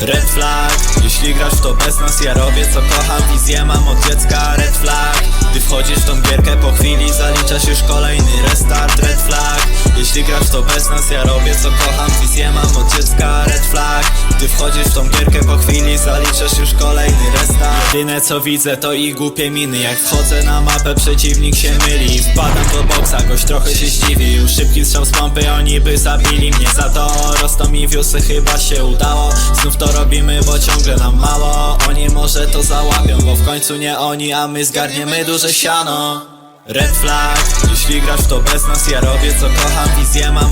Red flag, jeśli grasz to bez nas Ja robię co kocham, wizję mam od dziecka Red flag, ty wchodzisz w tą gierkę Po chwili zaliczasz już kolejny restart Red flag, jeśli grasz to bez nas Ja robię co kocham, wizję mam od dziecka Red flag, ty wchodzisz w tą gierkę chwili zaliczasz już kolejny restart Jedyne co widzę to ich głupie miny. Jak wchodzę na mapę przeciwnik się myli. Wpadam do boksa, goś trochę się zdziwił Szybki strzał z pompy, oni by zabili mnie. Za to rosną mi wiusy, chyba się udało. Znów to robimy, bo ciągle nam mało. Oni może to załapią, bo w końcu nie oni A my zgarniemy duże siano. Red flag, jeśli grasz to bez nas. Ja robię co kocham, wizję mam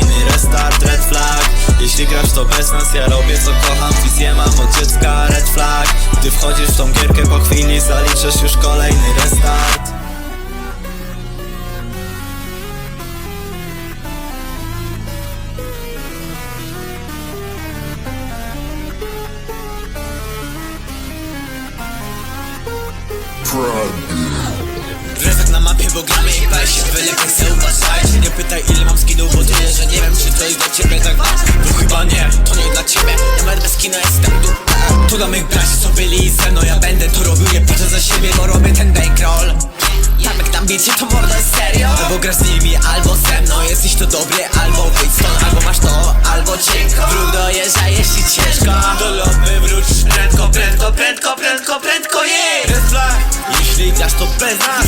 kolejny restart Red flag, jeśli grasz to bez nas Ja robię co kocham, wizję mam od dziecka Red flag, gdy wchodzisz w tą gierkę Po chwili zaliczasz już kolejny restart. Rezek na mapie, bo gramy i paj się Dla mych braci, co byli ze mną? Ja będę to robił, nie patrzę za siebie, bo robię ten bankroll. Tam jak tam wiecie, to mordo jest serio? Albo grasz z nimi, albo ze mną. Jesteś to dobry, albo wyjdź stąd. Albo masz to, albo cienko Wróg dojeżdża, jeśli ciężko. Do lobby wróć. Prędko, prędko, prędko, prędko, prędko, jej! Red flag, jeśli grasz to bez nas